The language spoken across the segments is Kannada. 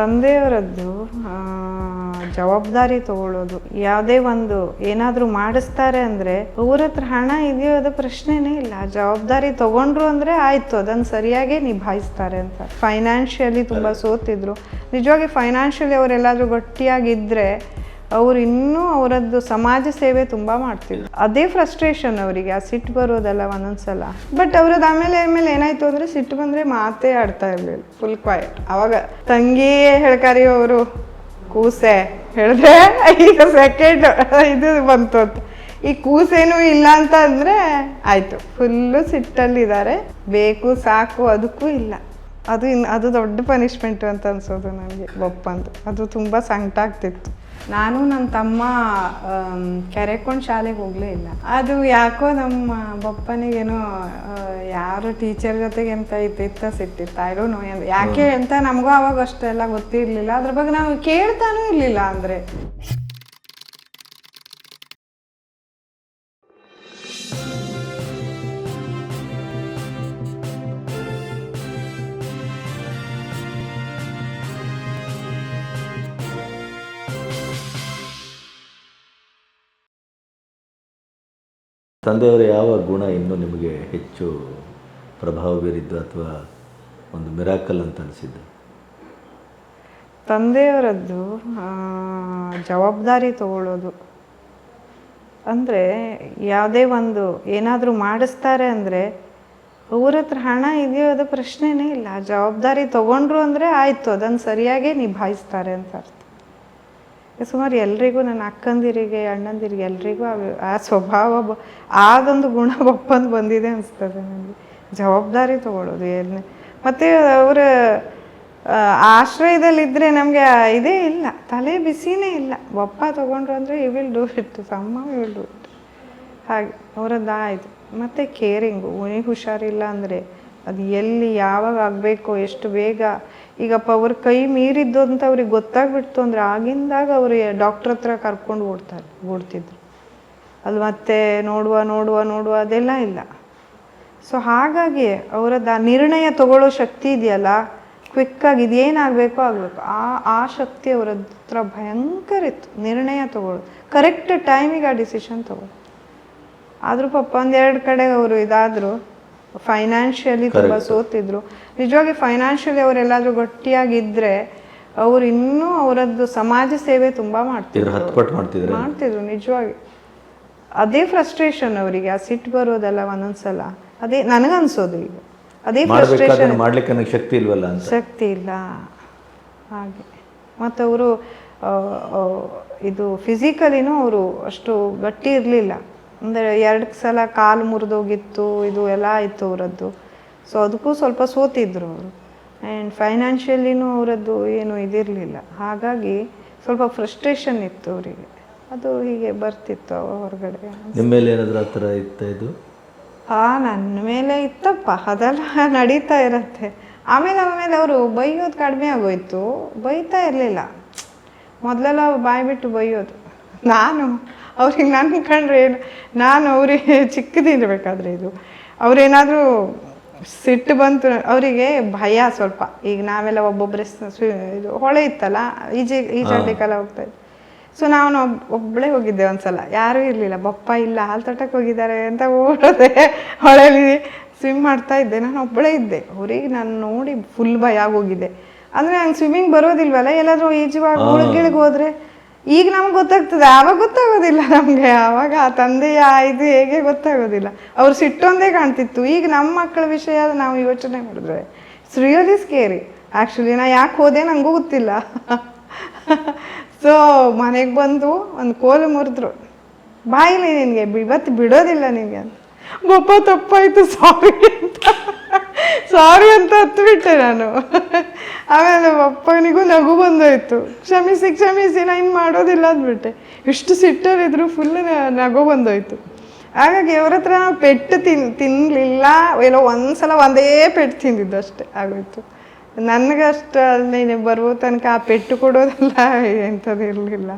ತಂದೆಯವರದ್ದು ಜವಾಬ್ದಾರಿ ತಗೊಳ್ಳೋದು. ಯಾವುದೇ ಒಂದು ಏನಾದರೂ ಮಾಡಿಸ್ತಾರೆ ಅಂದರೆ ಅವ್ರ ಹತ್ರ ಹಣ ಇದೆಯೋ ಅದು ಪ್ರಶ್ನೆನೇ ಇಲ್ಲ. ಜವಾಬ್ದಾರಿ ತಗೊಂಡ್ರು ಅಂದರೆ ಆಯಿತು ಅದನ್ನು ಸರಿಯಾಗಿ ನಿಭಾಯಿಸ್ತಾರೆ ಅಂತ. ಫೈನಾನ್ಷಿಯಲಿ ತುಂಬ ಸೋತಿದ್ರು. ನಿಜವಾಗಿ ಫೈನಾನ್ಷಿಯಲಿ ಅವರೆಲ್ಲಾದರೂ ಗಟ್ಟಿಯಾಗಿದ್ದರೆ ಅವ್ರು ಇನ್ನೂ ಅವರದ್ದು ಸಮಾಜ ಸೇವೆ ತುಂಬ ಮಾಡ್ತಿದ್ರು. ಅದೇ ಫ್ರಸ್ಟ್ರೇಷನ್ ಅವರಿಗೆ, ಆ ಸಿಟ್ಟು ಬರೋದಲ್ಲ ಒಂದೊಂದ್ಸಲ. ಬಟ್ ಅವ್ರದ್ದು ಆಮೇಲೆ ಆಮೇಲೆ ಏನಾಯ್ತು ಅಂದರೆ ಸಿಟ್ಟು ಬಂದರೆ ಮಾತೇ ಆಡ್ತಾ ಇರಲಿಲ್ಲ ಫುಲ್ ಕ್ವೈಟ್ ಅವಾಗ ತಂಗಿ ಹೇಳ್ಕಾರಿ ಅವರು, ಕೂಸೆ. ಹೇಳಿದ್ರೆ ಈಗ ಸೆಕೆಂಡ್ ಇದು ಬಂತು ಈ ಕೂಸೇನು ಇಲ್ಲ ಅಂತ ಅಂದರೆ ಆಯಿತು ಫುಲ್ಲು ಸಿಟ್ಟಲ್ಲಿದ್ದಾರೆ. ಬೇಕು, ಸಾಕು, ಅದಕ್ಕೂ ಇಲ್ಲ. ಅದು ಇನ್, ಅದು ದೊಡ್ಡ ಪನಿಷ್ಮೆಂಟು ಅಂತ ಅನ್ಸೋದು ನನಗೆ, ಒಪ್ಪಂದು. ಅದು ತುಂಬ ಸಂಕಟ ಆಗ್ತಿತ್ತು. ನಾನು ನನ್ನ ತಮ್ಮ ಕರೆಕೊಂಡು ಶಾಲೆಗೆ ಹೋಗಲೇ ಇಲ್ಲ. ಅದು ಯಾಕೋ ನಮ್ಮ ಬಪ್ಪನಿಗೇನೋ ಯಾರು ಟೀಚರ್ ಜೊತೆಗೆ ಎಂತ ಇತ್ತಿತ್ತ ಸಿಟ್ಟಿತ್ತು ಐ ಡೋಂಟ್ ನೋ ಯಾಕೆ ಅಂತ ನಮಗೂ ಅವಾಗ ಅಷ್ಟೆಲ್ಲ ಗೊತ್ತಿರಲಿಲ್ಲ. ಅದ್ರ ಬಗ್ಗೆ ನಾವು ಕೇಳ್ತಾನೂ ಇರಲಿಲ್ಲ ಅಂದರೆ. ತಂದೆಯವರ ಯಾವ ಗುಣ ಇನ್ನೂ ನಿಮಗೆ ಹೆಚ್ಚು ಪ್ರಭಾವ ಬೀರಿದ್ದು ಅಥವಾ ಒಂದು ಮಿರಾಕಲ್ ಅಂತ ಅನಿಸಿದ್ದು? ತಂದೆಯವರದ್ದು ಜವಾಬ್ದಾರಿ ತಗೊಳ್ಳೋದು. ಅಂದರೆ ಯಾವುದೇ ಒಂದು ಏನಾದರೂ ಮಾಡಿಸ್ತಾರೆ ಅಂದರೆ ಅವ್ರ ಹತ್ರ ಹಣ ಇದೆಯೋ ಅದು ಪ್ರಶ್ನೆನೇ ಇಲ್ಲ. ಜವಾಬ್ದಾರಿ ತಗೊಂಡ್ರು ಅಂದರೆ ಆಯಿತು, ಅದನ್ನು ಸರಿಯಾಗೇ ನಿಭಾಯಿಸ್ತಾರೆ ಅಂತ ಅರ್ಥ. ಸುಮಾರು ಎಲ್ರಿಗೂ ನನ್ನ ಅಕ್ಕಂದಿರಿಗೆ, ಅಣ್ಣಂದಿರಿಗೆ ಎಲ್ರಿಗೂ ಆ ಸ್ವಭಾವ ಅದೊಂದು ಗುಣ ಒಪ್ಪಂದು ಬಂದಿದೆ ಅನಿಸ್ತದೆ ನನಗೆ ಜವಾಬ್ದಾರಿ ತಗೊಳ್ಳೋದು ಏನೇ ಮತ್ತು ಅವರ ಆಶ್ರಯದಲ್ಲಿದ್ದರೆ ನಮಗೆ ಇದೇ ಇಲ್ಲ. ತಲೆ ಬಿಸಿನೇ ಇಲ್ಲ. ಒಪ್ಪ ತೊಗೊಂಡ್ರು ಅಂದರೆ ಯು ವಿಲ್ ಡೂ ಇಟ್ ಸಮ್ಮ ವಿಲ್ ಡೂ ಇಟ್ ಹಾಗೆ, ಅವರದ್ದು ಆಯಿತು. ಮತ್ತು ಕೇರಿಂಗು ಉನಿ ಹುಷಾರಿಲ್ಲ ಅಂದರೆ ಅದು ಎಲ್ಲಿ ಯಾವಾಗ ಆಗಬೇಕು, ಎಷ್ಟು ಬೇಗ ಈಗಪ್ಪ ಅವ್ರ ಕೈ ಮೀರಿದ್ದು ಅಂತ ಅವ್ರಿಗೆ ಗೊತ್ತಾಗ್ಬಿಡ್ತು ಅಂದರೆ ಆಗಿಂದಾಗ ಅವರು ಡಾಕ್ಟ್ರ್ ಹತ್ರ ಕರ್ಕೊಂಡು ಓಡ್ತಾರೆ, ಓಡ್ತಿದ್ರು. ಅಲ್ಲಿ ಮತ್ತೆ ನೋಡುವ ನೋಡುವ ನೋಡುವ ಅದೆಲ್ಲ ಇಲ್ಲ. ಸೊ ಹಾಗಾಗಿ ಅವರದ್ದು ಆ ನಿರ್ಣಯ ತಗೊಳ್ಳೋ ಶಕ್ತಿ ಇದೆಯಲ್ಲ ಕ್ವಿಕ್ಕಾಗಿ ಇದೇನಾಗಬೇಕೋ ಆಗಬೇಕು. ಆ ಆ ಶಕ್ತಿ ಅವರ ಹತ್ರ ಭಯಂಕರ ಇತ್ತು. ನಿರ್ಣಯ ತಗೊಳ್ಳೋದು. ಕರೆಕ್ಟ್ ಟೈಮಿಗೆ ಆ ಡಿಸಿಷನ್ ತಗೊಳ್ಳೋದು. ಆದರೂ ಪಾಪ ಒಂದೆರಡು ಕಡೆ ಅವರು ಇದಾದರು. ಫೈನಾನ್ಷಿಯಲಿ ತುಂಬ ಸೋತಿದ್ರು. ನಿಜವಾಗಿ ಫೈನಾನ್ಷಿಯಲಿ ಅವರೆಲ್ಲಾದರೂ ಗಟ್ಟಿಯಾಗಿದ್ದರೆ ಅವರು ಇನ್ನೂ ಅವರದ್ದು ಸಮಾಜ ಸೇವೆ ತುಂಬ ಮಾಡ್ತಿದ್ರು. ಮಾಡ್ತಿದ್ರೆ. ನಿಜವಾಗಿ. ಅದೇ ಫ್ರಸ್ಟ್ರೇಷನ್ ಅವರಿಗೆ ಆ ಸಿಟ್ಟು ಬರೋದಲ್ಲ ಒಂದೊಂದ್ಸಲ. ಅದೇ ನನಗನ್ಸೋದು ಈಗ. ಅದೇ ಫ್ರಸ್ಟ್ರೇಷನ್ ಮಾಡ್ಲಿಕ್ಕೆ ನನಗೆ ಶಕ್ತಿ ಇಲ್ವಲ್ಲ ಶಕ್ತಿ ಇಲ್ಲ. ಹಾಗೆ. ಮತ್ತು ಅವರು ಇದು ಫಿಸಿಕಲಿನೂ ಅವರು ಅಷ್ಟು ಗಟ್ಟಿ ಇರಲಿಲ್ಲ. ಅಂದರೆ ಎರಡು ಸಲ ಕಾಲು ಮುರಿದೋಗಿತ್ತು ಇದು ಎಲ್ಲ ಆಯಿತು ಅವರದ್ದು. ಸೊ ಅದಕ್ಕೂ ಸ್ವಲ್ಪ ಸೋತಿದ್ರು ಅವರು. ಆ್ಯಂಡ್ ಫೈನಾನ್ಷಿಯಲಿನೂ ಅವರದ್ದು ಏನು ಇದಿರಲಿಲ್ಲ. ಹಾಗಾಗಿ ಸ್ವಲ್ಪ ಫ್ರಸ್ಟ್ರೇಷನ್ ಇತ್ತು ಅವರಿಗೆ. ಅದು ಹೀಗೆ ಬರ್ತಿತ್ತು ಹೊರಗಡೆ. ನಿಮ್ಮ ಮೇಲೆ ಏನಾದರೂ ಆ ಥರ ಇತ್ತ ಇದು? ಆ ನನ್ನ ಮೇಲೆ ಇತ್ತಪ್ಪ. ಅದೆಲ್ಲ ನಡೀತಾ ಇರತ್ತೆ. ಆಮೇಲೆ ಆಮೇಲೆ ಅವರು ಬೈಯೋದು ಕಡಿಮೆ ಆಗೋಯ್ತು. ಬೈತಾ ಇರಲಿಲ್ಲ. ಮೊದಲೆಲ್ಲ ಬಾಯ್ಬಿಟ್ಟು ಬೈಯೋದು. ನಾನು ಅವ್ರಿಗೆ ನನ್ನ ಕಂಡ್ರೆ ಏನು ನಾನು ಅವ್ರಿಗೆ ಚಿಕ್ಕದಿರಬೇಕಾದ್ರೆ ಇದು. ಅವ್ರೇನಾದರೂ ಸಿಟ್ಟು ಬಂತು ಅವರಿಗೆ ಭಯ ಸ್ವಲ್ಪ. ಈಗ ನಾವೆಲ್ಲ ಒಬ್ಬೊಬ್ಬರೇ ಇದು ಹೊಳೆ ಇತ್ತಲ್ಲ ಈಜಿ ಈಜಾಡ್ಲಿಕ್ಕೆಲ್ಲ ಹೋಗ್ತಾ ಇದ್ದೆ ಸೊ ನಾನು ಒಬ್ ಒಬ್ಬಳೇ ಹೋಗಿದ್ದೆ ಒಂದ್ಸಲ. ಯಾರೂ ಇರಲಿಲ್ಲ. ಬಪ್ಪ ಇಲ್ಲ ಹಾಲು ತೋಟಕ್ಕೆ ಹೋಗಿದ್ದಾರೆ ಅಂತ ಓಡೋದೆ. ಹೊಳೆಯಲ್ಲಿ ಸ್ವಿಮ್ ಮಾಡ್ತಾ ಇದ್ದೆ. ನಾನು ಒಬ್ಬಳೇ ಇದ್ದೆ. ಅವ್ರಿಗೆ ನಾನು ನೋಡಿ ಫುಲ್ ಭಯ ಆಗೋಗಿದ್ದೆ ಅಂದರೆ ನಂಗೆ ಸ್ವಿಮ್ಮಿಂಗ್ ಬರೋದಿಲ್ವಲ್ಲ? ಎಲ್ಲಾದರೂ ಈಜುವಾಗ ಮುಳುಗಿಳಿಗೆ ಹೋದ್ರೆ ಈಗ ನಮ್ಗೆ ಗೊತ್ತಾಗ್ತದೆ, ಆವಾಗ ಗೊತ್ತಾಗೋದಿಲ್ಲ ನಮಗೆ. ಆವಾಗ ಆ ತಂದೆಯ ಇದು ಹೇಗೆ ಗೊತ್ತಾಗೋದಿಲ್ಲ. ಅವ್ರು ಸಿಟ್ಟೊಂದೇ ಕಾಣ್ತಿತ್ತು. ಈಗ ನಮ್ಮ ಮಕ್ಕಳ ವಿಷಯ ನಾವು ಯೋಚನೆ ಮಾಡಿದ್ರೆ ಇಟ್ಸ್ ಸ್ಕೇರಿ ಆ್ಯಕ್ಚುಲಿ ನಾ ಯಾಕೆ ಹೋದೆ ನನಗೂ ಗೊತ್ತಿಲ್ಲ. ಸೊ ಮನೆಗೆ ಬಂದು ಒಂದು ಕೋಲು ಮುರಿದ್ರು. ಬಾಯಿಲಿ ನಿನಗೆ ಇವತ್ತು ಬಿಡೋದಿಲ್ಲ ನಿನಗೆ ಅಂತ. ಗೊಪ್ಪ ತಪ್ಪಾಯ್ತು ಸಾರಿ ಅಂತ. ಸಾರಿ ಅಂತ ಹತ್ಬಿಟ್ಟೆ ನಾನು. ಆಮೇಲೆ ಅಪ್ಪನಿಗೂ ನಗು ಬಂದೋಯ್ತು. ಕ್ಷಮಿಸಿ ಕ್ಷಮಿಸಿ, ನಾ ಇನ್ನು ಮಾಡೋದಿಲ್ಲ ಅಂದ್ಬಿಟ್ಟೆ. ಇಷ್ಟು ಸಿಟ್ಟರಿದ್ರು ಫುಲ್ ನಗು ಬಂದೋಯ್ತು. ಹಾಗಾಗಿ ಅವ್ರ ಹತ್ರ ಪೆಟ್ಟು ತಿನ್ ತಿನ್ನಲಿಲ್ಲ ಏನೋ ಒಂದ್ಸಲ ಒಂದೇ ಪೆಟ್ಟು ತಿಂದಿದ್ದು ಅಷ್ಟೇ, ಆಗೋಯ್ತು. ನನಗಷ್ಟು ಅಲ್ಲಿ ಬರುವ ತನಕ ಆ ಪೆಟ್ಟು ಕೊಡೋದಲ್ಲ ಎಂಥದ್ದು ಇರಲಿಲ್ಲ.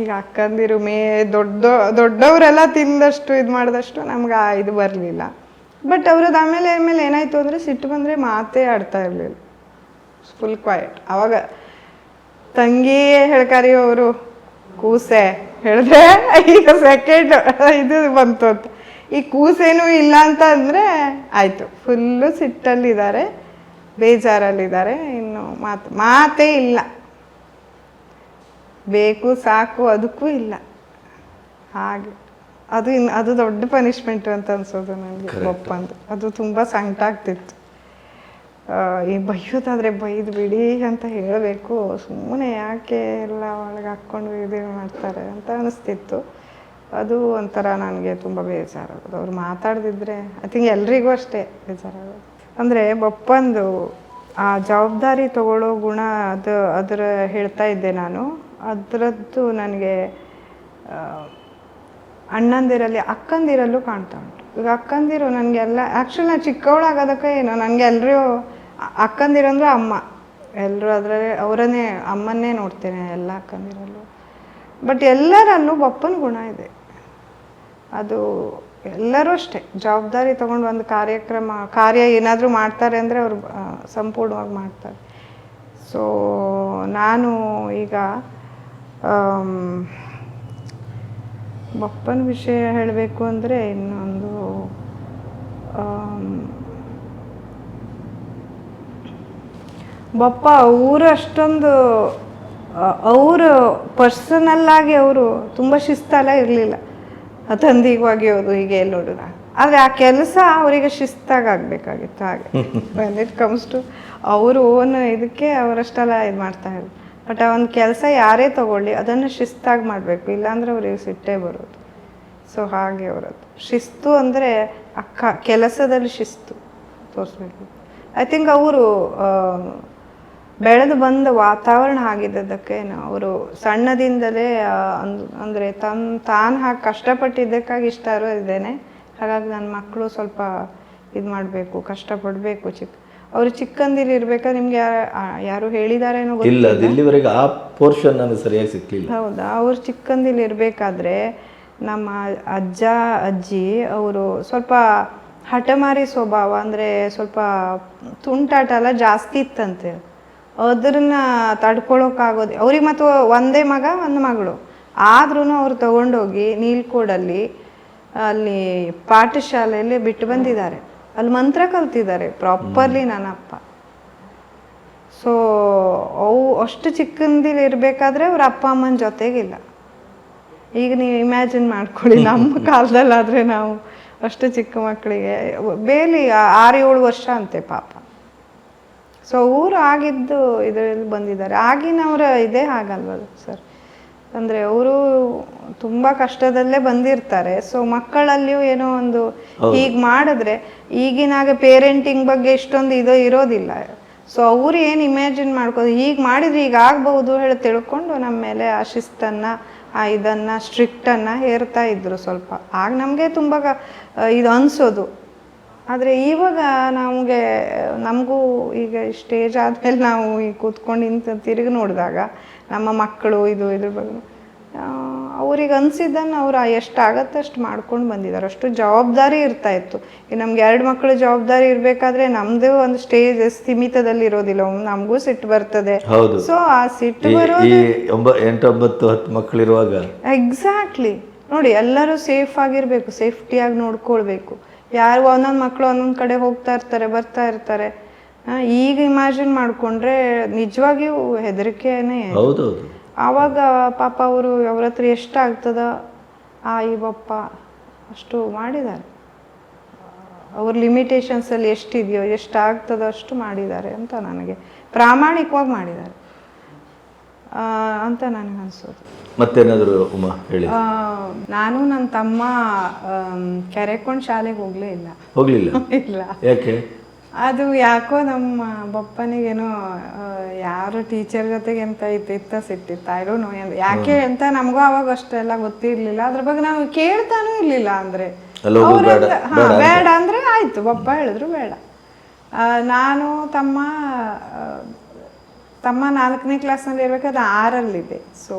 ಈಗ ಅಕ್ಕಂದಿರು ಮೇ, ದೊಡ್ಡ, ದೊಡ್ಡವರೆಲ್ಲ ತಿಂದಷ್ಟು ಇದು ಮಾಡಿದಷ್ಟು ನಮ್ಗೆ ಆ ಇದು ಬರಲಿಲ್ಲ. ಬಟ್ ಅವ್ರದ್ದು ಆಮೇಲೆ ಆಮೇಲೆ ಏನಾಯಿತು ಅಂದರೆ, ಸಿಟ್ಟು ಬಂದರೆ ಮಾತೇ ಆಡ್ತಾ ಇರಲಿಲ್ಲ. ಫುಲ್ ಕ್ವಾಯಟ್ ಅವಾಗ ತಂಗಿ ಹೇಳ್ಕಾರಿ ಅವರು ಕೂಸೆ ಹೇಳಿದ್ರೆ ಈಗ ಸೆಕೆಂಡ್ ಇದು ಬಂತು ಅಂತ. ಈ ಕೂಸೇನೂ ಇಲ್ಲ ಅಂತ ಅಂದರೆ ಆಯಿತು. ಫುಲ್ಲು ಸಿಟ್ಟಲ್ಲಿದ್ದಾರೆ ಬೇಜಾರಲ್ಲಿದ್ದಾರೆ. ಇನ್ನು ಮಾತು ಮಾತೇ ಇಲ್ಲ. ಬೇಕು ಸಾಕು ಅದಕ್ಕೂ ಇಲ್ಲ. ಹಾಗೆ. ಅದು ಇನ್ನು ಅದು ದೊಡ್ಡ ಪನಿಷ್ಮೆಂಟ್ ಅಂತ ಅನ್ಸೋದು ನನಗೆ ಒಪ್ಪಂದು. ಅದು ತುಂಬ ಸಂಕಟ ಆಗ್ತಿತ್ತು ಈ ಬೈಯೋದಾದ್ರೆ ಬೈದು ಬಿಡಿ ಅಂತ ಹೇಳಬೇಕು. ಸುಮ್ಮನೆ ಯಾಕೆ ಎಲ್ಲ ಒಳಗೆ ಹಾಕ್ಕೊಂಡು ಇದು ಮಾಡ್ತಾರೆ ಅಂತ ಅನಿಸ್ತಿತ್ತು. ಅದು ಒಂಥರ ನನಗೆ ತುಂಬ ಬೇಜಾರಾಗೋದು. ಅವ್ರು ಮಾತಾಡ್ದಿದ್ರೆ ಐ ಥಿಂಕ್ ಎಲ್ರಿಗೂ ಅಷ್ಟೇ ಬೇಜಾರಾಗೋದು. ಅಂದರೆ ಬಪ್ಪಂದು ಆ ಜವಾಬ್ದಾರಿ ತಗೊಳ್ಳೋ ಗುಣ ಅದು, ಅದರ ಹೇಳ್ತಾ ಇದ್ದೆ ನಾನು. ಅದರದ್ದು ನನಗೆ ಅಣ್ಣಂದಿರಲ್ಲಿ ಅಕ್ಕಂದಿರಲ್ಲೂ ಕಾಣ್ತಾ ಉಂಟು. ಈಗ ಅಕ್ಕಂದಿರು ನನಗೆಲ್ಲ ಆ್ಯಕ್ಚುಲಿ ನಾನು ಚಿಕ್ಕವಳಾಗೋದಕ್ಕೆ ಏನು, ನನಗೆ ಎಲ್ಲರೂ ಅಕ್ಕಂದಿರು ಅಂದರೆ ಅಮ್ಮ. ಎಲ್ಲರೂ ಅದರಲ್ಲಿ ಅವರನ್ನೇ, ಅಮ್ಮನ್ನೇ ನೋಡ್ತೇನೆ ಎಲ್ಲ ಅಕ್ಕಂದಿರಲ್ಲೂ. ಬಟ್ ಎಲ್ಲರಲ್ಲೂ ಬಪ್ಪನ ಗುಣ ಇದೆ. ಅದು ಎಲ್ಲರೂ ಅಷ್ಟೇ. ಜವಾಬ್ದಾರಿ ತೊಗೊಂಡು ಒಂದು ಕಾರ್ಯಕ್ರಮ, ಕಾರ್ಯ ಏನಾದರೂ ಮಾಡ್ತಾರೆ ಅಂದರೆ ಅವರು ಸಂಪೂರ್ಣವಾಗಿ ಮಾಡ್ತಾರೆ. ಸೊ ನಾನು ಈಗ ಬಪ್ಪನ ವಿಷಯ ಹೇಳಬೇಕು ಅಂದರೆ ಇನ್ನೊಂದು ಬಪ್ಪ ಅವರು ಅಷ್ಟೊಂದು ಅವರು ಪರ್ಸನಲ್ ಆಗಿ ಅವರು ತುಂಬ ಶಿಸ್ತಲ್ಲ ಇರಲಿಲ್ಲ. ತಂದಿಗೆ ಒಗೆಯೋದು ಹೀಗೆ ಎಲ್ಲಿ ನೋಡೋದು ಆದರೆ ಆ ಕೆಲಸ ಅವರಿಗೆ ಶಿಸ್ತಾಗಿ ಆಗಬೇಕಾಗಿತ್ತು ಹಾಗೆ. ವೆನ್ ಇಟ್ ಕಮ್ಸ್ ಟು ಅವರು ಓನ್ ಇದಕ್ಕೆ ಅವರಷ್ಟೆಲ್ಲ ಇದು ಮಾಡ್ತಾ ಇದ್ರು ಬಟ್ ಆ ಒಂದು ಕೆಲಸ ಯಾರೇ ತಗೊಳ್ಳಿ ಅದನ್ನು ಶಿಸ್ತಾಗಿ ಮಾಡಬೇಕು. ಇಲ್ಲಾಂದ್ರೆ ಅವ್ರಿಗೆ ಸಿಟ್ಟೇ ಬರೋದು. ಸೊ ಹಾಗೆ ಅವರದ್ದು. ಶಿಸ್ತು ಅಂದರೆ ಅಕ್ಕ ಕೆಲಸದಲ್ಲಿ ಶಿಸ್ತು. ತೋರಿಸ್ಬೇಕು. ಐ ಥಿಂಕ್ ಅವರು ಬೆಳೆದು ಬಂದ ವಾತಾವರಣ ಆಗಿದ್ದಕ್ಕೆ ಅವರು ಸಣ್ಣದಿಂದಲೇ ಅಂದರೆ ಅಂದ್- ಅಂದ್ರೆ ತನ್ ತಾನು ಹಾಗೆ ಕಷ್ಟಪಟ್ಟಿದ್ದಕ್ಕಾಗಿ ಇಷ್ಟ ಇದ್ದೇನೆ ಹಾಗಾಗಿ ನನ್ನ ಮಕ್ಕಳು ಸ್ವಲ್ಪ ಇದು ಮಾಡಬೇಕು ಕಷ್ಟಪಡಬೇಕು ಚಿಕ್ಕ ಅವರು ಚಿಕ್ಕಂದಿರು ಇರ್ಬೇಕಾದ್ರೆ ನಿಮ್ಗೆ ಯಾರು ಯಾರು ಹೇಳಿದಾರೇನೋ ಗೊತ್ತಿಲ್ಲ. ಇಲ್ಲ ಇಲ್ಲಿವರೆಗೆ ಆ ಪೋರ್ಷನ್ ನನಗೆ ಸರಿಯಾಗಿ ಸಿಕ್ಕಿಲ್ಲ ಹೌದಾ? ಅವ್ರು ಚಿಕ್ಕಂದಿಲ್ ಇರಬೇಕಾದ್ರೆ ನಮ್ಮ ಅಜ್ಜ ಅಜ್ಜಿ ಅವರು ಸ್ವಲ್ಪ ಹಠಮಾರಿ ಸ್ವಭಾವ ಅಂದರೆ ಸ್ವಲ್ಪ ತುಂಟಾಟ ಎಲ್ಲ ಜಾಸ್ತಿ ಇತ್ತಂತೆ. ಅದನ್ನ ತಡ್ಕೊಳೋಕ್ಕಾಗೋದು. ಅವ್ರಿಗೆ ಮತ್ತು ಒಂದೇ ಮಗ ಒಂದು ಮಗಳು. ಆದ್ರೂ ಅವ್ರು ತಗೊಂಡೋಗಿ ನೀಲ್ಕೋಡಲ್ಲಿ ಅಲ್ಲಿ ಪಾಠಶಾಲೆಯಲ್ಲಿ ಬಿಟ್ಟು ಬಂದಿದ್ದಾರೆ. ಅಲ್ಲಿ ಮಂತ್ರ ಕಲ್ತಿದ್ದಾರೆ ಪ್ರಾಪರ್ಲಿ ನನ್ನ ಅಪ್ಪ ಸೊ ಅವು ಅಷ್ಟು ಚಿಕ್ಕಂದಿಲ್ಲಿ ಇರಬೇಕಾದ್ರೆ ಅವ್ರ ಅಪ್ಪ ಅಮ್ಮನ ಜೊತೆಗಿಲ್ಲ. ಈಗ ನೀವು ಇಮ್ಯಾಜಿನ್ ಮಾಡ್ಕೊಳ್ಳಿ ನಮ್ಮ ಕಾಲದಲ್ಲಾದರೆ ನಾವು ಅಷ್ಟು ಚಿಕ್ಕ ಮಕ್ಕಳಿಗೆ ಬೇಲಿ ಆರು ಏಳು ವರ್ಷ ಅಂತೆ ಪಾಪ. ಸೊ ಊರು ಆಗಿದ್ದು ಇದರಲ್ಲಿ ಬಂದಿದ್ದಾರೆ. ಆಗಿನವರ ಇದೇ ಹಾಗಲ್ವಲ್ಲ ಸರ್? ಅಂದರೆ ಅವರು ತುಂಬ ಕಷ್ಟದಲ್ಲೇ ಬಂದಿರ್ತಾರೆ. ಸೊ ಮಕ್ಕಳಲ್ಲಿಯೂ ಏನೋ ಒಂದು ಹೀಗೆ ಮಾಡಿದ್ರೆ ಈಗಿನಾಗ ಪೇರೆಂಟಿಂಗ್ ಬಗ್ಗೆ ಇಷ್ಟೊಂದು ಇದು ಇರೋದಿಲ್ಲ. ಸೊ ಅವ್ರು ಏನು ಇಮ್ಯಾಜಿನ್ ಮಾಡ್ಕೋದು ಹೀಗೆ ಮಾಡಿದ್ರೆ ಈಗ ಆಗ್ಬಹುದು ಹೇಳಿ ತಿಳ್ಕೊಂಡು ನಮ್ಮ ಮೇಲೆ ಆ ಶಿಸ್ತನ್ನು ಆ ಇದನ್ನು ಸ್ಟ್ರಿಕ್ಟನ್ನು ಹೇರ್ತಾ ಇದ್ರು ಸ್ವಲ್ಪ. ಆಗ ನಮಗೆ ತುಂಬ ಇದು ಅನಿಸೋದು. ಆದರೆ ಇವಾಗ ನಮಗೆ ನಮಗೂ ಈಗ ಸ್ಟೇಜ್ ಆದಮೇಲೆ ನಾವು ಈಗ ಕೂತ್ಕೊಂಡು ಇಂಥ ತಿರುಗಿ ನೋಡಿದಾಗ ನಮ್ಮ ಮಕ್ಕಳು ಇದು ಇದ್ರ ಬಗ್ಗೆ ಅವ್ರಿಗೆ ಅನಿಸಿದ್ದನ್ನು ಅವ್ರು ಎಷ್ಟಾಗತ್ತೆ ಅಷ್ಟು ಮಾಡ್ಕೊಂಡು ಬಂದಿದ್ದಾರೆ. ಅಷ್ಟು ಜವಾಬ್ದಾರಿ ಇರ್ತಾ ಇತ್ತು. ಈಗ ನಮ್ಗೆ ಎರಡು ಮಕ್ಕಳು ಜವಾಬ್ದಾರಿ ಇರಬೇಕಾದ್ರೆ ನಮ್ಮದು ಒಂದು ಸ್ಟೇಜ್ ಸೀಮಿತದಲ್ಲಿ ಇರೋದಿಲ್ಲ. ನಮಗೂ ಸಿಟ್ಟು ಬರ್ತದೆ. ಸೊ ಆ ಸಿಟ್ಟು ಈ ಬರೋ ಈ ಒಂಬ ಎಂಟೊಂಬತ್ತು ಹತ್ತು ಮಕ್ಕಳಿರುವಾಗ? ಎಕ್ಸಾಕ್ಟ್ಲಿ ನೋಡಿ ಎಲ್ಲರೂ ಸೇಫ್ ಆಗಿರಬೇಕು ಸೇಫ್ಟಿಯಾಗಿ ನೋಡ್ಕೊಳ್ಬೇಕು. ಯಾರು ಒಂದೊಂದು ಮಕ್ಕಳು ಒಂದೊಂದು ಕಡೆ ಹೋಗ್ತಾ ಇರ್ತಾರೆ ಬರ್ತಾ ಇರ್ತಾರೆ. ಈಗ ಇಮ್ಯಾಜಿನ್ ಮಾಡಿಕೊಂಡ್ರೆ ನಿಜವಾಗಿಯೂ ಹೆದರಿಕೆನೇ ಹೌದೌದು ಆವಾಗ ಪಾಪ ಅವರು ಅವ್ರ ಹತ್ರ ಎಷ್ಟಾಗ್ತದ ಆ ಇವಪ್ಪ ಬಪ್ಪ ಅಷ್ಟು ಮಾಡಿದ್ದಾರೆ. ಅವ್ರ ಲಿಮಿಟೇಷನ್ಸಲ್ಲಿ ಎಷ್ಟಿದೆಯೋ ಎಷ್ಟಾಗ್ತದೋ ಅಷ್ಟು ಮಾಡಿದ್ದಾರೆ ಅಂತ ನನಗೆ ಪ್ರಾಮಾಣಿಕವಾಗಿ ಮಾಡಿದ್ದಾರೆ. ಅಂತ ನನಗೆ ಅನಿಸೋದು. ಮತ್ತೇನಾದರೂ ಉಮಾ ಹೇಳಿ. ನಾನು ನನ್ನ ತಮ್ಮ ಕೆರೆಕೊಂಡು ಶಾಲೆಗೆ ಹೋಗಲೇ ಇಲ್ಲ. ಹೋಗ್ಲಿಲ್ಲ? ಇಲ್ಲ. ಯಾಕೆ? ಅದು ಯಾಕೋ ನಮ್ಮ ಬಪ್ಪನಿಗೇನೋ ಯಾರು ಟೀಚರ್ ಜೊತೆಗೆ ಎಂತ ಇತ್ತಿತ್ತ ಇತ್ತ ಸಿಟ್ಟಿತ್ತು ಐ ಡೋಂಟ್ ನೋ ಯಾಕೆ ಅಂತ ನಮಗೂ ಅವಾಗ ಅಷ್ಟೆಲ್ಲ ಗೊತ್ತಿರ್ಲಿಲ್ಲ. ಅದ್ರ ಬಗ್ಗೆ ನಾವು ಕೇಳ್ತಾನೂ ಇರ್ಲಿಲ್ಲ ಅಂದ್ರೆ. ಬೇಡ, ಅಂದ್ರೆ ಆಯ್ತು ಬಪ್ಪ ಹೇಳಿದ್ರು ಬೇಡ. ನಾನು ತಮ್ಮ ತಮ್ಮ ನಾಲ್ಕನೇ ಕ್ಲಾಸ್ನಲ್ಲಿ ಇರಬೇಕಾದ್ರೆ ಆರಲ್ಲಿದೆ. ಸೊ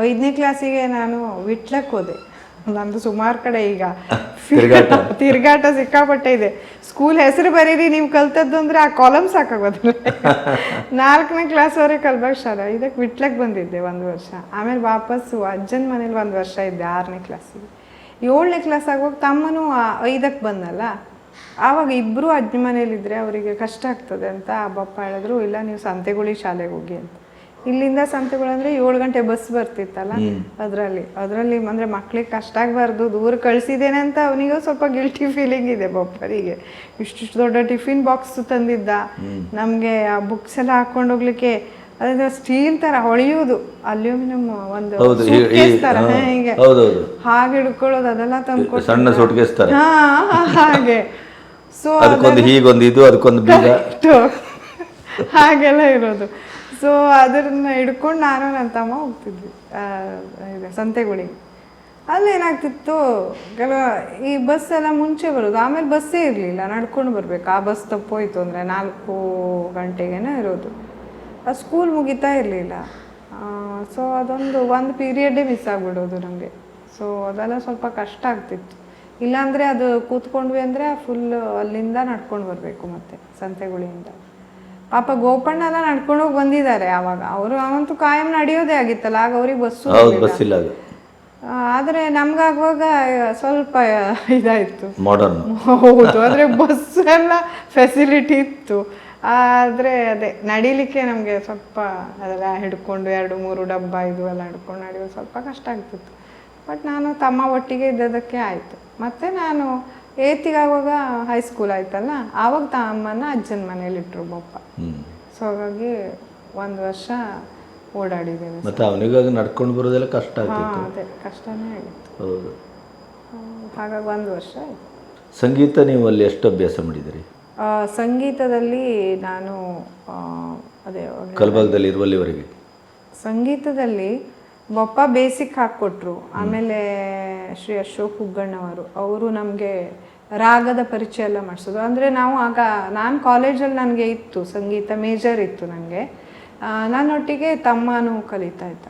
ಐದನೇ ಕ್ಲಾಸಿಗೆ ನಾನು ವಿಟ್ಲಕ್ಕೆ ಹೋದೆ. ನಂದು ಸುಮಾರು ಕಡೆ ಈಗ ತಿರ್ಗಾಟ. ತಿರ್ಗಾಟ ಸಿಕ್ಕಾಪಟ್ಟೆ ಇದೆ. ಸ್ಕೂಲ್ ಹೆಸರು ಬರೀರಿ ನೀವು ಕಲ್ತದ್ದು ಅಂದ್ರೆ ಆ ಕಾಲಮ್ ಸಾಕಾಗೋದಿಲ್ಲ ನಾಲ್ಕನೇ ಕ್ಲಾಸ್ವರೆಗೆ ಶಾಲ. ಇದಕ್ಕೆ ವಿಟ್ಲಕ್ಕೆ ಬಂದಿದ್ದೆ ಒಂದು ವರ್ಷ. ಆಮೇಲೆ ವಾಪಸ್ಸು ಅಜ್ಜನ ಮನೇಲಿ ಒಂದು ವರ್ಷ ಇದ್ದೆ ಆರನೇ ಕ್ಲಾಸಿಗೆ ಏಳನೇ ಕ್ಲಾಸ್ ಆಗುವಾಗ ತಮ್ಮನೂ ಐದಕ್ಕೆ ಬಂದಲ್ಲ? ಆವಾಗ ಇಬ್ಬರು ಅಜ್ಜಿ ಮನೇಲಿದ್ದರೆ ಅವರಿಗೆ ಕಷ್ಟ ಆಗ್ತದೆ ಅಂತ ಆ ಬಪ್ಪ ಹೇಳಿದ್ರು ಇಲ್ಲ ನೀವು ಸಂತೆಗುಳಿ ಶಾಲೆಗೆ ಹೋಗಿ ಅಂತ. ಇಲ್ಲಿಂದ ಸಂತೆಗಳು ಅಂದ್ರೆ ಏಳು ಗಂಟೆ ಬಸ್ ಬರ್ತಿತ್ತಲ್ಲ ಅದರಲ್ಲಿ. ಅದರಲ್ಲಿ ಅಂದ್ರೆ ಮಕ್ಳಿಗೆ ಕಷ್ಟ ಆಗಬಾರ್ದು ದೂರ ಕಳಿಸಿದ್ದೇನೆ ಅಂತ ಅವನಿಗೂ ಸ್ವಲ್ಪ ಗಿಲ್ಟಿ ಫೀಲಿಂಗ್ ಇದೆ ಬಪ್ಪರಿಗೆ. ಇಷ್ಟಿಷ್ಟು ದೊಡ್ಡ ಟಿಫಿನ್ ಬಾಕ್ಸ್ ತಂದಿದ್ದ. ನಮಗೆ ಆ ಬುಕ್ಸ್ ಎಲ್ಲ ಹಾಕ್ಕೊಂಡು ಹೋಗ್ಲಿಕ್ಕೆ ಅದ್ರ ಸ್ಟೀಲ್ ತರ ಹೊಳೆಯುವುದು ಅಲ್ಯೂಮಿನಿಯಂ ಒಂದು ಹೌದು, ಈ- ಈ- suitcase ತರ ಹಾ, ಹೀಗೆ. ಹೌದೌದು. ಹಾಗೆ ಹಿಡ್ಕೊಳ್ಳೋದು ಅದೆಲ್ಲ ತಂದು ಸಣ್ಣ suitcase ಹಾ ಹಾಗೆ. ಸೊ ಅದಕ್ಕೊಂದು ಹೀಗೊಂದು ಇದು ಅದಕ್ಕೊಂದು ಇಟ್ಟು ಹಾಗೆಲ್ಲ ಇರೋದು. ಸೊ ಅದನ್ನ ಹಿಡ್ಕೊಂಡು ನಾನು ನನ್ನ ತಮ್ಮ ಹೋಗ್ತಿದ್ವಿ. ಆ, ಇದು ಸಂತೆಗುಳಿಗೆ ಅಲ್ಲಿ ಏನಾಗ್ತಿತ್ತು ಕೆಲವು ಈ ಬಸ್ ಎಲ್ಲ ಮುಂಚೆ ಬರೋದು ಆಮೇಲೆ ಬಸ್ಸೇ ಇರಲಿಲ್ಲ ನಡ್ಕೊಂಡು ಬರ್ಬೇಕು. ಆ ಬಸ್ ತಪ್ಪೋಯ್ತು ಅಂದರೆ ನಾಲ್ಕು ಗಂಟೆಗೇನೆ ಇರೋದು. ಸ್ಕೂಲ್ ಮುಗಿತಾ ಇರಲಿಲ್ಲ. ಸೊ ಅದೊಂದು ಒಂದು ಪೀರಿಯಡ್ಡೇ ಮಿಸ್ ಆಗ್ಬಿಡೋದು ನನಗೆ ಸೊ ಅದೆಲ್ಲ ಸ್ವಲ್ಪ ಕಷ್ಟ ಆಗ್ತಿತ್ತು. ಇಲ್ಲಾಂದರೆ ಅದು ಕೂತ್ಕೊಂಡ್ವಿ ಅಂದರೆ ಫುಲ್ ಅಲ್ಲಿಂದ ನಡ್ಕೊಂಡು ಬರಬೇಕು ಮತ್ತೆ ಸಂತೆಗುಳಿಯಿಂದ. ಪಾಪ ಗೋಪಣ್ಣ ಎಲ್ಲ ನಡ್ಕೊಂಡು ಹೋಗಿ ಬಂದಿದ್ದಾರೆ ಆವಾಗ. ಅವರು ಅವಂತೂ ಕಾಯಂ ನಡೆಯೋದೇ ಆಗಿತ್ತಲ್ಲ ಆಗ ಅವ್ರಿಗೆ ಬಸ್ಸು ಆದರೆ ನಮ್ಗಾಗುವಾಗ ಸ್ವಲ್ಪ ಇದಾಯಿತು. ಹೌದು ಆದರೆ ಬಸ್ ಎಲ್ಲ ಫೆಸಿಲಿಟಿ ಇತ್ತು. ಆದ್ರೆ ಅದೇ ನಡಿಲಿಕ್ಕೆ ನಮಗೆ ಸ್ವಲ್ಪ ಅದೆಲ್ಲ ಹಿಡ್ಕೊಂಡು ಎರಡು ಮೂರು ಡಬ್ಬ ಇದು ಎಲ್ಲ ಹಿಡ್ಕೊಂಡು ನಡೆಯೋದು ಸ್ವಲ್ಪ ಕಷ್ಟ ಆಗ್ತಿತ್ತು. ಬಟ್ ನಾನು ತಮ್ಮ ಒಟ್ಟಿಗೆ ಇದ್ದದಕ್ಕೆ ಆಯಿತು. ಮತ್ತೆ ನಾನು ಏತಿಗಾಗುವಾಗ ಹೈಸ್ಕೂಲ್ ಆಯ್ತಲ್ಲ ಆವಾಗ ತಮ್ಮನ ಅಜ್ಜನ ಮನೇಲಿ ಇಟ್ರು ಬಪ್ಪ ಸೊ ಹಾಗಾಗಿ ಒಂದು ವರ್ಷ ಓಡಾಡಿದ್ದೇವೆ ಮತ್ತೆ ಅವನಿಗಾಗಿ ನಡ್ಕೊಂಡು ಬರೋದೆಲ್ಲ ಕಷ್ಟ ಅದೇ ಕಷ್ಟನೇ ಆಗಿತ್ತು. ಹೌದು. ಹಾಗಾಗಿ ಒಂದು ವರ್ಷ ಆಯ್ತು. ಸಂಗೀತ ನೀವು ಅಲ್ಲಿ ಎಷ್ಟು ಅಭ್ಯಾಸ ಮಾಡಿದಿರಿ? ಸಂಗೀತದಲ್ಲಿ ನಾನು ಅದೇ ಕಲಬಾಗದಲ್ಲಿ ಇರುವಲ್ಲಿವರೆಗೆ? ಸಂಗೀತದಲ್ಲಿ ಬಪ್ಪ ಬೇಸಿಕ್ ಹಾಕ್ಕೊಟ್ರು. ಆಮೇಲೆ ಶ್ರೀ ಅಶೋಕ್ ಹುಗ್ಗಣ್ಣವರು ಅವರು. ನಮಗೆ ರಾಗದ ಪರಿಚಯ ಎಲ್ಲ ಮಾಡಿಸೋದು ಅಂದರೆ ನಾವು ಆಗ ನಾನು ಕಾಲೇಜಲ್ಲಿ ನನಗೆ ಇತ್ತು ಸಂಗೀತ ಮೇಜರ್ ಇತ್ತು ನನಗೆ. ನನ್ನೊಟ್ಟಿಗೆ ತಮ್ಮನೂ ಕಲಿತಾ ಇದ್ದ.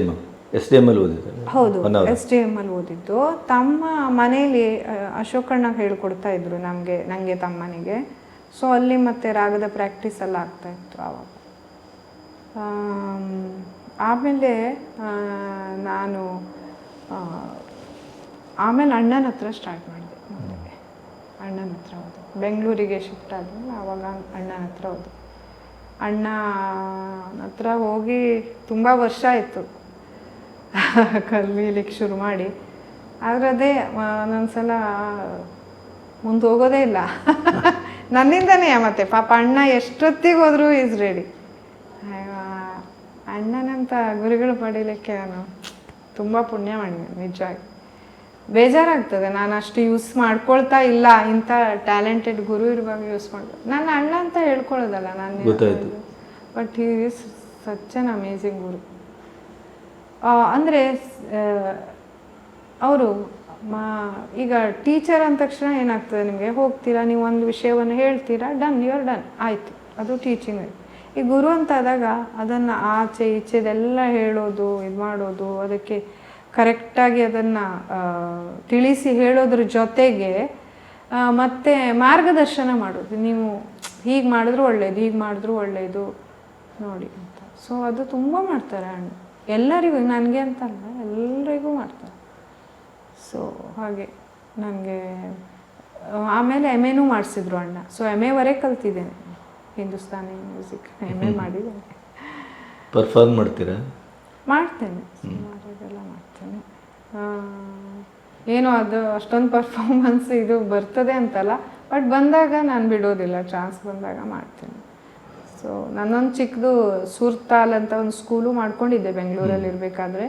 ಎಂ ಎಸ್ ಡಿ ಎಂ ಅಲ್ಲಿ ಓದಿದ್ದು ಹೌದು ಎಸ್ ಡಿ ಎಂ ಅಲ್ಲಿ ಓದಿದ್ದು. ತಮ್ಮ ಮನೇಲಿ ಆ, ಅಶೋಕಣ್ಣ ಹೇಳ್ಕೊಡ್ತಾ ಇದ್ರು ನಮಗೆ ನನಗೆ ತಮ್ಮನಿಗೆ. ಸೊ ಅಲ್ಲಿ ಮತ್ತೆ ರಾಗದ ಪ್ರಾಕ್ಟೀಸ್ ಎಲ್ಲ ಆಗ್ತಾ ಇತ್ತು ಆವಾಗ. ಆಮ್, ಆಮೇಲೆ ಆ, ನಾನು ಆಮೇಲೆ ಅಣ್ಣನ ಹತ್ರ ಸ್ಟಾರ್ಟ್ ಮಾಡಿದೆ ಮುಂದೆ ಅಣ್ಣನ ಹತ್ರ ಹೋದೆ ಬೆಂಗಳೂರಿಗೆ ಶಿಫ್ಟ್ ಆದ್ಮೇಲೆ ಆವಾಗ ಅಣ್ಣನ ಹತ್ರ ಹೋದೆ ಅಣ್ಣ ಹತ್ರ ಹೋಗಿ ತುಂಬ ವರ್ಷ ಆಯಿತು. ಕಲಿಲಿಕ್ಕೆ ಶುರು ಮಾಡಿ. ಆದರೆ ಅದೇ ಒಂದೊಂದ್ಸಲ ಮುಂದೆ ಹೋಗೋದೇ ಇಲ್ಲ. ನನ್ನಿಂದನೇ ಮತ್ತೆ ಪಾಪ ಅಣ್ಣ ಎಷ್ಟೊತ್ತಿಗೆ ಹೋದರೂ ಈಸ್ ರೆಡಿ ಅಣ್ಣನಂತ ಗುರುಗಳು ಪಡೀಲಿಕ್ಕೆ ನಾನು ತುಂಬ ಪುಣ್ಯ ಮಾಡಿದೆ ನಿಜವಾಗಿ. ಬೇಜಾರಾಗ್ತದೆ ನಾನು ಅಷ್ಟು ಯೂಸ್ ಮಾಡ್ಕೊಳ್ತಾ ಇಲ್ಲ ಇಂಥ ಟ್ಯಾಲೆಂಟೆಡ್ ಗುರು ಇರುವಾಗ ಯೂಸ್ ಮಾಡ್ಬೋದು ನನ್ನ ಅಣ್ಣ ಅಂತ ಹೇಳ್ಕೊಳ್ಳೋದಲ್ಲ ನಾನು. But is such an amazing ಗುರು. ಅಂದ್ರೆ ಅವರು, ಮಾ, ಈಗ ಟೀಚರ್ ಅಂದ ತಕ್ಷಣ ಏನಾಗ್ತದೆ ನಿಮಗೆ? ಹೋಗ್ತೀರಾ, ನೀವು ಒಂದು ವಿಷಯವನ್ನು ಹೇಳ್ತೀರಾ ಡನ್ ಯು ಆರ್ ಡನ್ ಆಯಿತು. ಅದು ಟೀಚಿಂಗ್ ಈ ಗುರು ಅಂತಾದಾಗ ಅದನ್ನು ಆಚೆ ಈಚೆದೆಲ್ಲ ಹೇಳೋದು, ಇದು ಮಾಡೋದು, ಅದಕ್ಕೆ ಕರೆಕ್ಟಾಗಿ ಅದನ್ನು ತಿಳಿಸಿ ಹೇಳೋದ್ರ ಜೊತೆಗೆ ಮತ್ತೆ ಮಾರ್ಗದರ್ಶನ ಮಾಡೋದು. ನೀವು ಹೀಗೆ ಮಾಡಿದ್ರು ಒಳ್ಳೆಯದು ಹೀಗೆ ಮಾಡಿದ್ರು ಒಳ್ಳೆಯದು ನೋಡಿ ಅಂತ. ಸೊ ಅದು ತುಂಬ ಮಾಡ್ತಾರೆ ಅಣ್ಣ ಎಲ್ಲರಿಗೂ ನನಗೆ ಅಂತಲ್ಲ ಎಲ್ಲರಿಗೂ ಮಾಡ್ತಾರೆ. ಸೊ ಹಾಗೆ ನನಗೆ ಆಮೇಲೆ ಎಂ ಎನೂ ಮಾಡಿಸಿದ್ರು ಅಣ್ಣ. ಸೊ ಎಂ ಎವರೆಗೆ ಕಲ್ತಿದ್ದೇನೆ. ಹಿಂದೂಸ್ತಾನಿ ಮ್ಯೂಸಿಕ್ ಎಂ ಎ ಮಾಡಿದ್ದೇನೆ. ಪರ್ಫಾರ್ಮ್ ಮಾಡ್ತೀರಾ? ಮಾಡ್ತೇನೆ ಸುಮಾರಾಗೆಲ್ಲ ಮಾಡ್ತೇನೆ. ಏನು ಏನೋ ಅದು ಅಷ್ಟೊಂದು ಪರ್ಫಾರ್ಮೆನ್ಸ್ ಇದು ಬರ್ತದೆ ಅಂತಲ್ಲ ಬಟ್ ಬಂದಾಗ ನಾನು ಬಿಡೋದಿಲ್ಲ ಚಾನ್ಸ್ ಬಂದಾಗ ಮಾಡ್ತೀನಿ. ಸೊ ನನ್ನೊಂದು ಚಿಕ್ಕದು ಸುರ್ತಾಲ್ ಅಂತ ಒಂದು ಸ್ಕೂಲು ಮಾಡ್ಕೊಂಡಿದ್ದೆ ಬೆಂಗಳೂರಲ್ಲಿ ಇರಬೇಕಾದ್ರೆ.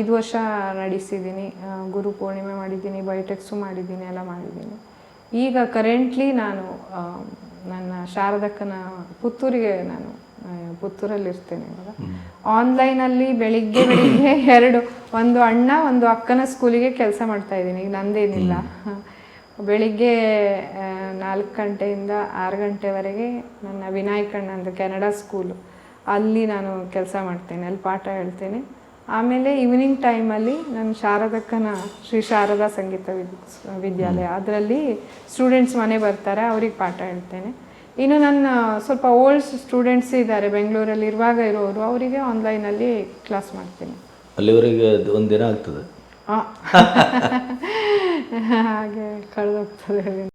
ಐದು ವರ್ಷ ನಡೆಸಿದ್ದೀನಿ ಗುರು ಪೂರ್ಣಿಮೆ ಮಾಡಿದ್ದೀನಿ ಬಯೋಟೆಕ್ಸು ಮಾಡಿದ್ದೀನಿ ಎಲ್ಲ ಮಾಡಿದ್ದೀನಿ ಈಗ ಕರೆಂಟ್ಲಿ ನಾನು ನನ್ನ ಶಾರದಕ್ಕನ ಪುತ್ತೂರಿಗೆ ನಾನು ಪುತ್ತೂರಲ್ಲಿ ಇರ್ತೇನೆ ಇವಾಗ. ಆನ್ಲೈನಲ್ಲಿ ಬೆಳಿಗ್ಗೆ ಬೆಳಿಗ್ಗೆ ಎರಡು ಒಂದು ಅಣ್ಣ ಒಂದು ಅಕ್ಕನ ಸ್ಕೂಲಿಗೆ ಕೆಲಸ ಮಾಡ್ತಾ ಇದ್ದೀನಿ. ಈಗ ನಂದೇನಿಲ್ಲ. ಬೆಳಿಗ್ಗೆ ನಾಲ್ಕು ಗಂಟೆಯಿಂದ ಆರು ಗಂಟೆವರೆಗೆ ನನ್ನ ವಿನಾಯಕಣ್ಣ ಅಂತ ಕೆನಡಾ ಸ್ಕೂಲು. ಅಲ್ಲಿ ನಾನು ಕೆಲಸ ಮಾಡ್ತೇನೆ ಅಲ್ಲಿ ಪಾಠ ಹೇಳ್ತೇನೆ. ಆಮೇಲೆ ಈವ್ನಿಂಗ್ ಟೈಮಲ್ಲಿ ನಾನು ಶಾರದಕ್ಕನ ಶ್ರೀ ಶಾರದಾ ಸಂಗೀತ ವಿದ್ ವಿದ್ಯಾಲಯ. ಅದರಲ್ಲಿ ಸ್ಟೂಡೆಂಟ್ಸ್ ಮನೆ ಬರ್ತಾರೆ ಅವ್ರಿಗೆ ಪಾಠ ಹೇಳ್ತೇನೆ. ಇನ್ನು ನನ್ನ ಸ್ವಲ್ಪ ಓಲ್ಡ್ ಸ್ಟೂಡೆಂಟ್ಸ್ ಇದ್ದಾರೆ ಬೆಂಗಳೂರಲ್ಲಿ ಇರುವಾಗ ಇರೋರು ಅವರಿಗೆ ಆನ್ಲೈನಲ್ಲಿ ಕ್ಲಾಸ್ ಮಾಡ್ತೀನಿ. ಅಲ್ಲಿವರೆಗೆ ದಿನ ಆಗ್ತದೆ. ಹಾಗೆ ಕಳೆದೋಗ್ತದೆ.